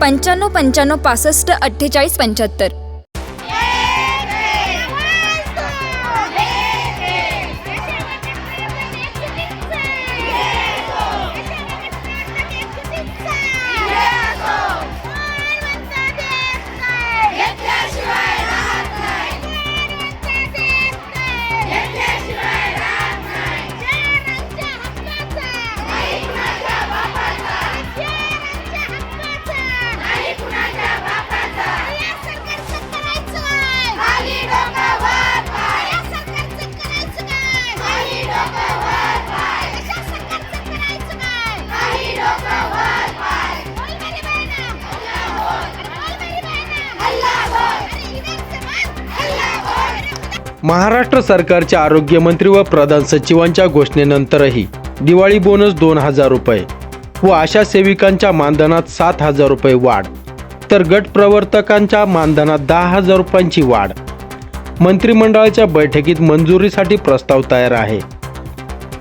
पंच्याण्णव पंच्याण्णव पासष्ट अठ्ठेचाळीस पंच्याहत्तर. महाराष्ट्र सरकारच्या आरोग्यमंत्री व प्रधान सचिवांच्या घोषणेनंतरही दिवाळी बोनस दोन हजार रुपये व आशा सेविकांच्या मानधनात सात हजार रुपये वाढ तर गट प्रवर्तकांच्या मानधनात दहा हजार रुपयांची वाढ. मंत्रिमंडळाच्या बैठकीत मंजुरीसाठी प्रस्ताव तयार आहे.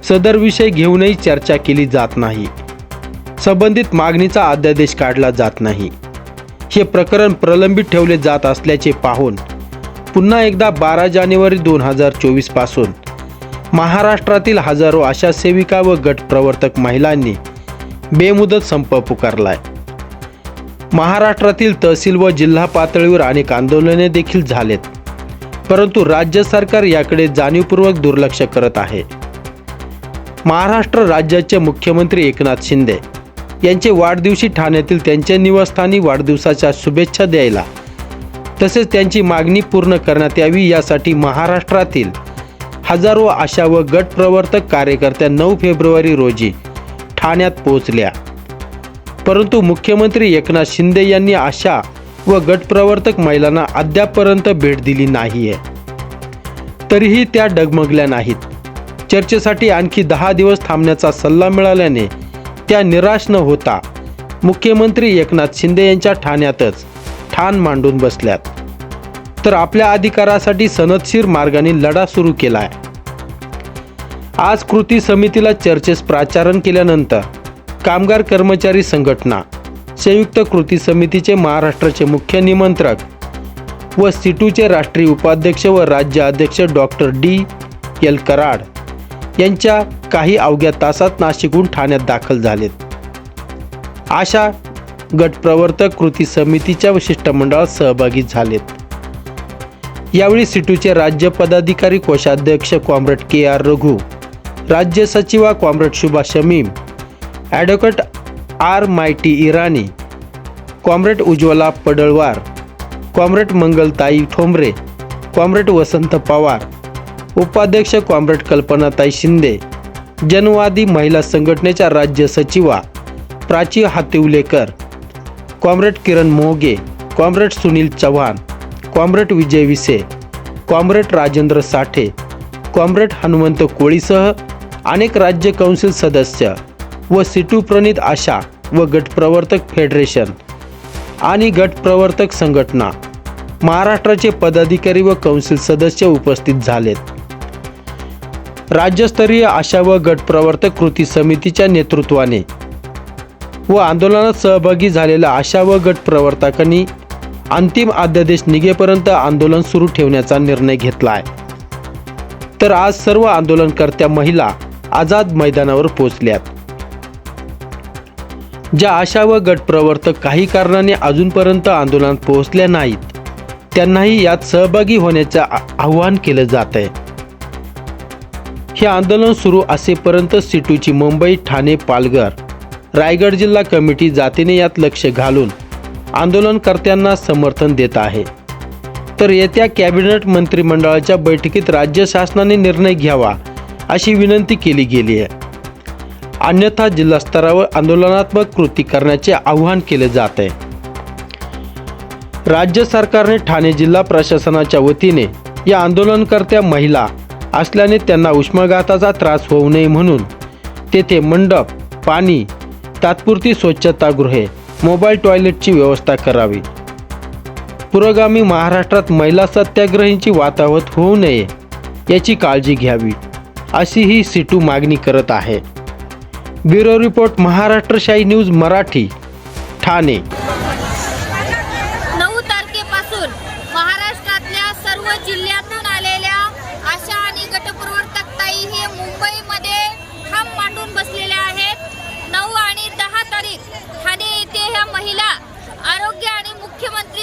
सदर विषय घेऊनही चर्चा केली जात नाही. संबंधित मागणीचा अध्यादेश काढला जात नाही. हे प्रकरण प्रलंबित ठेवले जात असल्याचे पाहून पुन्हा एकदा बारा जानेवारी दोन हजार चोवीसपासून महाराष्ट्रातील हजारो आशा सेविका व गट प्रवर्तक महिलांनी बेमुदत संप पुकारलाय. महाराष्ट्रातील तहसील व जिल्हा पातळीवर अनेक आंदोलने देखील झालेत. परंतु राज्य सरकार याकडे जाणीवपूर्वक दुर्लक्ष करत आहे. महाराष्ट्र राज्याचे मुख्यमंत्री एकनाथ शिंदे यांचे वाढदिवशी ठाण्यातील त्यांच्या निवासस्थानी वाढदिवसाच्या शुभेच्छा द्यायला तसेच त्यांची मागणी पूर्ण करण्यात यावी यासाठी महाराष्ट्रातील हजारो आशा व गट प्रवर्तक कार्यकर्त्या नऊ फेब्रुवारी रोजी ठाण्यात पोहोचल्या. परंतु मुख्यमंत्री एकनाथ शिंदे यांनी आशा व गट प्रवर्तक महिलांना अद्यापपर्यंत भेट दिली नाही आहे तरीही त्या डगमगल्या नाहीत. चर्चेसाठी आणखी दहा दिवस थांबण्याचा सल्ला मिळाल्याने त्या निराश न होता मुख्यमंत्री एकनाथ शिंदे यांच्या ठाण्यातच ठाण मांडून बसल्यात. तर आपल्या अधिकारासाठी सनदशीर मार्गाने लढा सुरू केलाय. आज कृती समितीला चर्चेस प्राचारण केल्यानंतर कामगार कर्मचारी संघटना संयुक्त कृती समितीचे महाराष्ट्राचे मुख्य निमंत्रक व सिटूचे राष्ट्रीय उपाध्यक्ष व राज्य अध्यक्ष डॉक्टर डी एल कराड यांच्या काही अवघ्या तासात नाशिकहून ठाण्यात दाखल झालेत. आशा गट प्रवर्तक कृती समितीच्या शिष्टमंडळात सहभागी झालेत. यावेळी सिटूचे राज्य पदाधिकारी कोषाध्यक्ष कॉम्रेड के आर रघु राज्य सचिवा comrade Shubha Shamim advocate R Maiti Irani comrade Ujjwala Padalwar comrade Mangaltai Thombare comrade Vasant Pawar उपाध्यक्ष कॉम्रेड कल्पनाताई शिंदे जनवादी महिला संघटनेच्या राज्य सचिवा Prachi Hatiwalekar comrade Kiran Moge comrade Sunil Chavan comrade Vijay Vise comrade Rajendra Sathe comrade Hanumant कोळीसह अनेक राज्य council सदस्य व सिटू प्रणित आशा व गटप्रवर्तक फेडरेशन आणि गटप्रवर्तक संघटना महाराष्ट्राचे पदाधिकारी व कौन्सिल सदस्य उपस्थित झालेत. राज्यस्तरीय आशा व गटप्रवर्तक कृती समितीच्या नेतृत्वाने व आंदोलनात सहभागी झालेल्या आशा व गट प्रवर्तकांनी अंतिम अध्यादेश निघेपर्यंत आंदोलन सुरू ठेवण्याचा निर्णय घेतला आहे तर आज सर्व आंदोलनकर्त्या महिला आझाद मैदानावर पोहोचल्यात. ज्या आशा व गट प्रवर्तक काही कारणाने अजूनपर्यंत आंदोलनात पोहोचल्या नाहीत त्यांनाही यात सहभागी होण्याचे आवाहन केलं जात आहे हे आंदोलन सुरू असेपर्यंत सिटूची मुंबई ठाणे पालघर रायगड जिल्हा कमिटी जातीने यात लक्ष घालून आंदोलनकर्त्यांना समर्थन देत आहे. तर येत्या कॅबिनेट मंत्रिमंडळाच्या बैठकीत राज्य शासनाने निर्णय घ्यावा अशी विनंती केली गेली आहे. अन्यथा जिल्हा स्तरावर आंदोलनात्मक कृती करण्याचे आवाहन केले जात आहे. राज्य सरकारने ठाणे जिल्हा प्रशासनाच्या वतीने या आंदोलनकर्त्या महिला असल्याने त्यांना उष्माघाताचा त्रास होऊ नये म्हणून तेथे मंडप पाणी तात्पुरती स्वच्छतागृहे मोबाईल टॉयलेटची व्यवस्था करावी. पुरोगामी महाराष्ट्रात महिला सत्याग्रहींची वातावत होऊ नये याची काळजी घ्यावी अशी ही सिटू मागणी करत आहे. Bureau report Maharashtrashahi news Marathi Thane.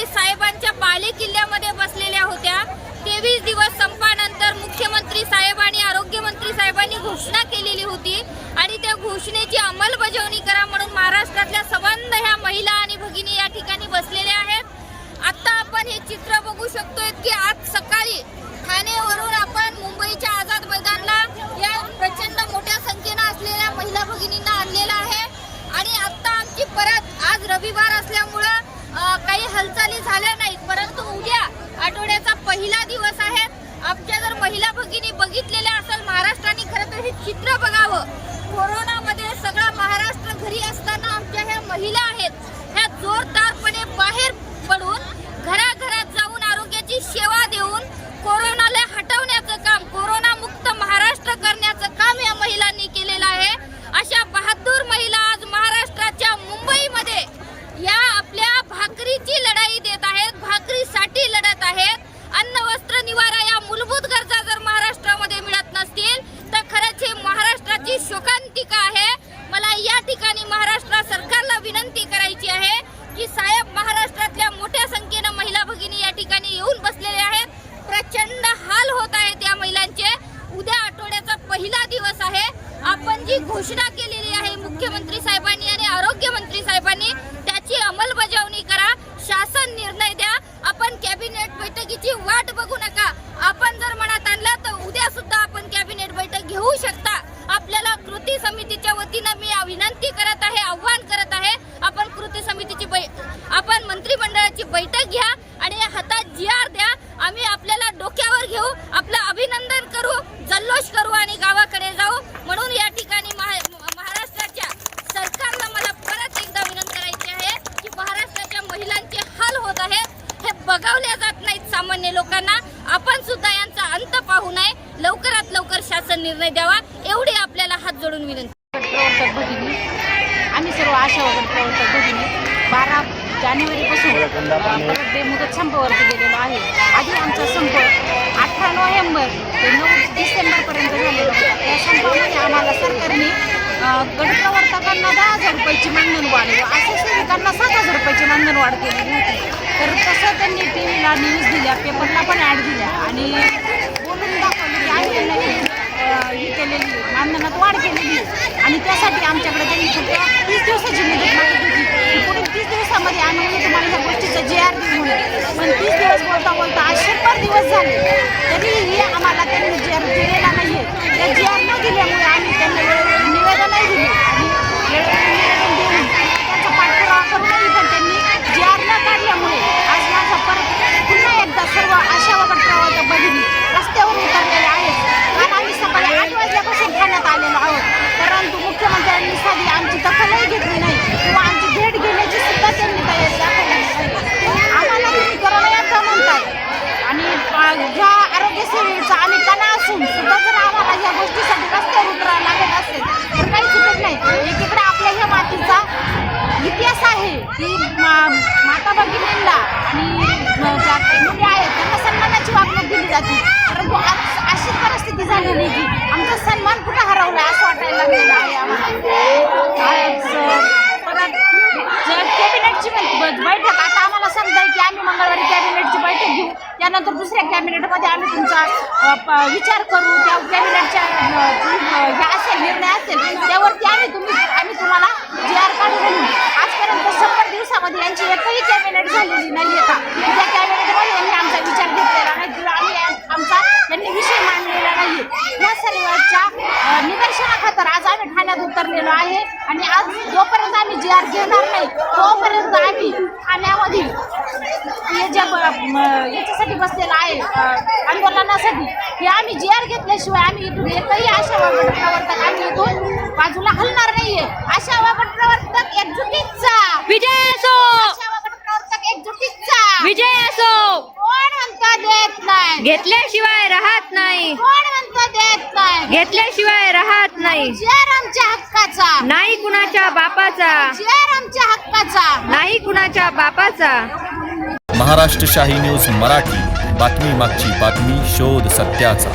आणि साहेबांच्या बाले किल्ल्यामध्ये बसलेल्या होत्या. तेवीस दिवस संपानंतर मुख्यमंत्री साहेब आणि आरोग्यमंत्री साहेबांनी घोषणा केलेली होती. आणि त्या घोषणेची अंमलबजावणी करा म्हणून महाराष्ट्रातल्या संबंध ह्या महिला आणि भगिनी या ठिकाणी बसलेल्या आहेत आता आपण हे चित्र बघू शकतोय की आज सकाळी ठाणेवरून आपण मुंबईच्या आझाद मैदानला या प्रचंड मोठ्या संख्येनं असलेल्या महिला भगिनींना आणलेलं आहे आणि आता आमची परत आज रविवार असल्यामुळं अं, काही झाल्या नाहीत. परंतु उद्या आठवड्याचा पहिला दिवस आहे. आमच्या जर महिला भगिनी बघितलेल्या असेल महाराष्ट्राने खरं तर हे चित्र बघावं. कोरोनामध्ये सगळा महाराष्ट्र घरी असताना आमच्या ह्या महिला आहेत. ह्या जोरदारपणे बाहेर पडून घराघरात जाऊन आरोग्याची सेवा देऊन कोरोनाला हटवण्याचं काम कोरोना मुक्त महाराष्ट्र करण्याचं काम या महिलांनी केलेलं आहे अशा बहादूर महिला आज महाराष्ट्राच्या मुंबईमध्ये या आपल्या भाकरीची लढाई देत आहेत भाकरीसाठी लढत आहेत अन्न वस्त्र निवारा या मूलभूत गरजा जर महाराष्ट्रामध्ये मिळत नसतील तर खरंच हे महाराष्ट्राची शोकांतिका आहे मला या ठिकाणी महाराष्ट्र सरकारला विनंती करायची आहे की साहेब महाराष्ट्रातल्या मोठ्या संख्येनं महिला भगिनी या ठिकाणी येऊन बसलेल्या आहेत प्रचंड हाल होत आहेत या महिलांचे उद्या आठवड्याचा पहिला दिवस आहे आपण जी घोषणा केलेली आहे मुख्यमंत्री साहेबांनी आणि आरोग्य मंत्री साहेबांनी त्याची अंमलबजावणी करा शासन निर्णय द्या आपण कॅबिनेट बैठकीची वाट बघू नका आपण जर मनात आणलं तर उद्या सुद्धा आपण कॅबिनेट बैठक घेऊ शकता आपल्याला कृती समितीच्या वतीनं मी विनंती करत आहे आव्हान करत आहे आपण कृती समितीची बै आपण मंत्रिमंडळाची बैठक घ्या आणि हातात जी आर द्या आम्ही आपल्याला डोक्यावर घेऊ आपलं अभिनंदन करू जल्लोष करू आणि गावाकडे जाऊ म्हणून या ठिकाणी महा- महाराष्ट्राच्या सरकारला मला परत एकदा विनंती करायची आहे की महाराष्ट्राच्या महिलांचे हाल होत आहेत हे बघावल्या जात नाहीत सामान्य लोकांना आपण सुद्धा यांचा अंत पाहू नये लवकरात लवकर शासन निर्णय द्यावा एवढी आपल्याला हात जोडून विनंती प्रवर्तक भगिनी आम्ही सर्व आशा वगैरे प्रवर्तक भगिनी बारा जानेवारीपासून परत ते मुदत संपावरती गेलेलो आहे. आधी आमचा संप अठरा नोव्हेंबर ते नऊ डिसेंबरपर्यंत झालेला होता. त्या संपामध्ये आम्हाला सरकारने गटप्रवर्तकांना दहा हजार रुपयाची मानधन वाढ व अशा सेविकांना सात हजार रुपयाची मानधन वाढ केलेली होती. तर तसं त्यांनी टी व्हीला न्यूज दिल्या पेपरला पण ॲड दिल्या आणि बोलून दाखवलं की आम्ही ही केलेली मानधनात वाढ केलेली आणि त्यासाठी आमच्याकडे त्यांनी फक्त तीस दिवसाची मुदत मागितली होती. की पुढील तीस दिवसामध्ये आम्ही म्हणजे तुम्हाला ह्या गोष्टीचं जे आर देऊ म्हणून. पण तीस दिवस बोलता बोलता आज शंभर दिवस झाले. तरीही आम्हाला त्यांनी जे आर दिलेला नाही आहे त्या जे आर न दिल्यामुळे आम्ही त्यांना वेळोवेळी निवेदनही दिली आणि वेळोवेळी निवेदन देऊन त्यांचा पाठपुरावा करूनही पण त्यांनी जे आर न काढल्यामुळे आज माझा परत पुन्हा एकदा सर्व आशा वगैरे प्रवर्तक भगिनी रस्त्यावर उतरलेले आहेत काल आम्ही सकाळी आठ वाजल्यापासून ठाण्यात आलेलो आहोत परंतु मुख्यमंत्र्यांनी साधी आमची दखलही घेतली नाही किंवा आमची भेट घेण्याची सुद्धा त्यांनी तयारी दाखवली नाही आम्हाला तुम्ही करोना यात्रा म्हणताय आणि अं, ह्या आरोग्य सेवेचा आम्ही त्यांना असून सुद्धा जर आम्हाला ह्या गोष्टीसाठी रस्त्यावर उतरावं लागत असेल तर काही चुकत नाही एकीकडे आपल्या ह्या मातीचा इतिहास आहे की मा- माता भगिनींना आणि ज्या काही मुली आहेत त्यांना सन्मानाची वागणूक दिली जाते. परंतु आज अशी परिस्थिती झालेली की आमचा सन्मान कुठं हरवला असं वाटायला लागलेलं आहे आम्हाला. आज अं, परत कॅबिनेटची बैठक आता आम्हाला समजाय की आम्ही मंगळवारी कॅबिनेटची बैठक घेऊ. त्यानंतर दुसऱ्या कॅबिनेटमध्ये आम्ही तुमचा प- विचार करू. त्या कॅबिनेटच्या अ, जी, अ, हे असेल निर्णय असेल त्यावरती आम्ही तुम्ही आम्ही तुम्हाला जी आर काढू म्हणून आजपर्यंत शंभर दिवसामध्ये यांची एकही कॅबिनेट झालेली नाही आहे का की त्या कॅबिनेटमध्ये यांनी आमचा विचार घेतलेला नाही किंवा आम्ही या- आमचा त्यांनी विषय मांडलेला नाही या सर्वांच्या अ, निदर्शनाखातर आज आम्ही ठाण्यात उतरलेलो आहे आणि आर घेणार नाही. तोपर्यंत आम्ही ठाण्यामध्ये म- याच्यासाठी बसलेलं आहे आंदोलनासाठी. हे आम्ही जी आर घेतल्याशिवाय आम्ही इथून एकही आशा प्रवर्तक आम्ही इथून बाजूला हलणार नाहीये. आशा वागड प्रवर्तक एकजुटीचा विजय असो! प्रवर्तक एकजुटीचा विजय असो! कोण म्हणतं देत नाही? घेतल्याशिवाय राहत नाही. कोण म्हणतं देत नाही? घेतल्याशिवाय राहत नाही. आमच्या हक्काचा. नाही कुणाच्या बापाचा. आमच्या हक्काचा. नाही कुणाच्या बापाचा. महाराष्ट्र शाही न्यूज मराठी. बातमी मागची बातमी शोध सत्याचा.